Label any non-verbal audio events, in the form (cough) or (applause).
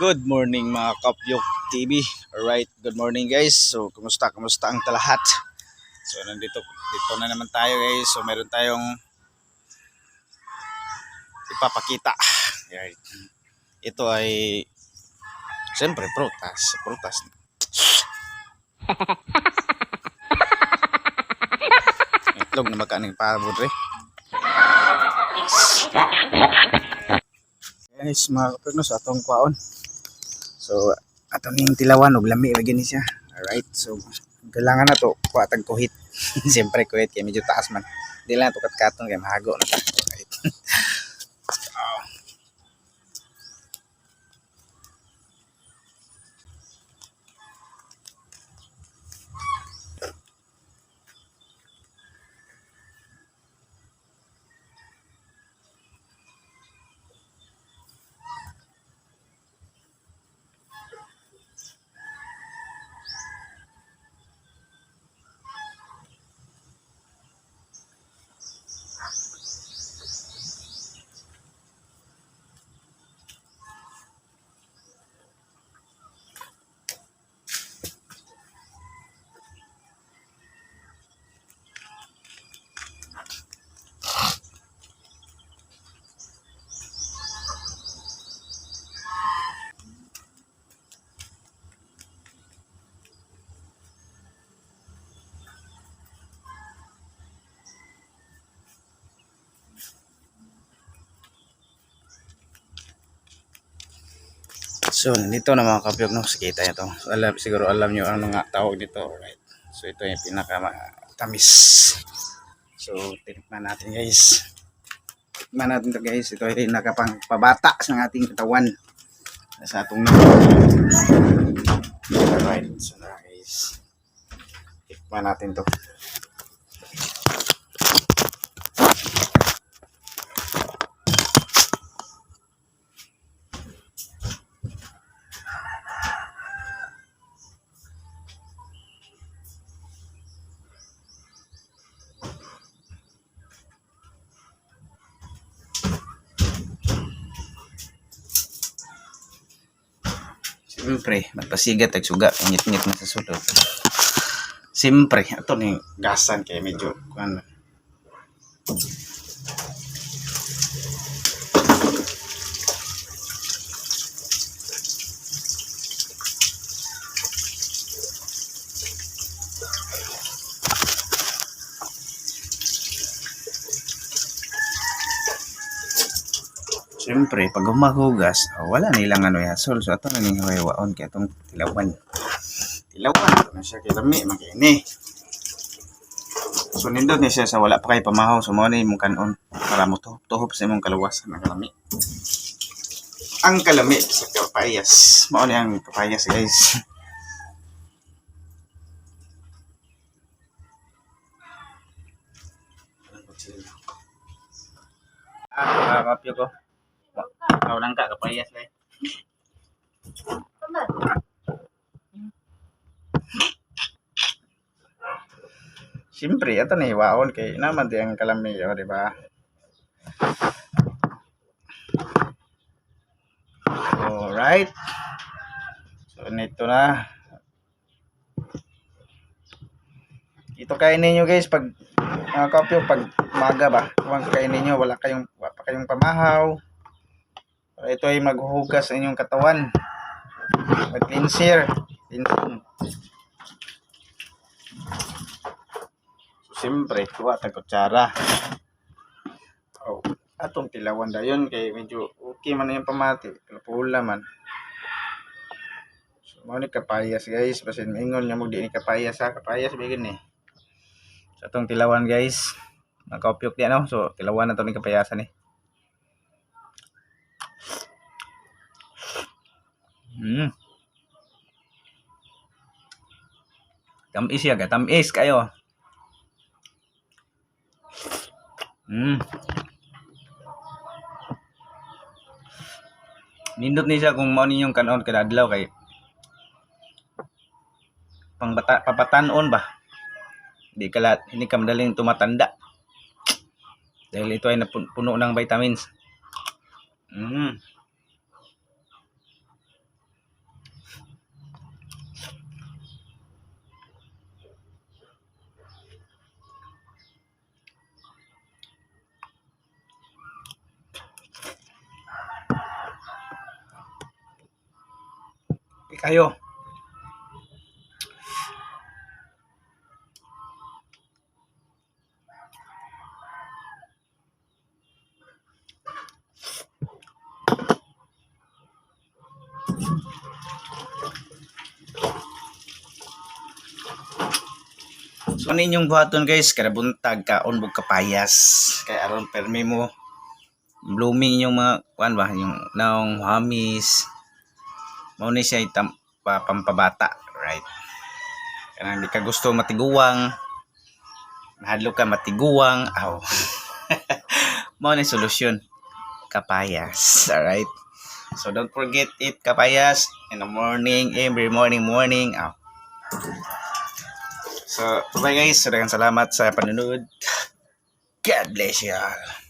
Good morning mga Kapyok TV. Alright, good morning guys. So, kumusta? Kumusta ang talahat? So, nandito dito na naman tayo guys. So, meron tayong ipapakita. Alright. Ito ay siyempre prutas. Prutas. Itlog na magkaning parabod eh. Guys, mga kapagno sa atong kwaon. So, atong ning tilawan og lami ra gini siya. Alright. So, kailangan na to kuatag kuhit. (laughs) Siyempre kuhit kay medyo taas man. Di lang to katkaton kay mahago na ta. (laughs) So, nandito na mga kapyog, no? Sikita nyo to. So, alam, siguro alam nyo ang mga tawag nito. Alright. So, ito yung pinaka tamis. So, tinikman natin guys. Tinikman natin to guys. Ito ay nakapang pabata sa ating katawan. Sa atong. Alright. So, na guys. Tinikman natin to. Siyempre, magpasigat at suga. Ngit-ngit na sa sulod. Siyempre, ito ni gasan kay medyo ano. Siyempre, pag humahugas, oh, wala nilang ano ya sol. So, ito na ning hawaon kaya itong tilawan. Tilawan, ito na siya kilami, makini. So, nindot ni siya sa wala pa kay pamahaw. So, mo na imong kanon para mo to, tuhop sa imong kalawasan ng kalami. Ang kalami sa kapayas. Mao ni ang kapayas, guys. (laughs) Ah, kapyo ko. Ikaw lang ka, kapayas eh. Siyempre, ito na hiwaon kay naman di ang kalami, o, di ba? Alright. So, nito na. Ito kainin ninyo guys pag mga kapyo pag maga ba. Kung kainin ninyo wala kayong wala kayong pamahaw. Ito ay maghuhugas sa inyong katawan. Mag-cleanser. Cleansing. So, siyempre, kuha tag kutsara. Oh, atong tilawan dayon kay medyo okay man yung pamati. Pula man. So, mo ni kapayas guys. Basin maingon nga mo di ni kapayas ha. Kapayas bigyan ni. So, atong tilawan guys. Nakaupiok di ano. So, tilawan na to ni kapayasan eh. Hmm. Tamis ya, tamis kayo. Hmm. Nindot ni siya kung mao ninyong kanon kada adlaw kay pang bata, papatanon ba? Di kala hindi ka madaling tumatanda. Dahil ito ay napuno ng vitamins. Mm. Kayo. So ano inyong buhaton guys, kada buntag ka unbog kapayas. Kaya aron permi mo blooming yung mga kuan ba yung naong hamis. Mao ni siya itam pa, pampabata, right? Kaya hindi ka gusto matiguwang, mahadlo ka matiguwang, aw. (laughs) Mao ni solusyon. Kapayas, alright? So don't forget it kapayas in the morning, every morning morning. Aw. So, bye guys. Maraming salamat sa panunod. God bless you all.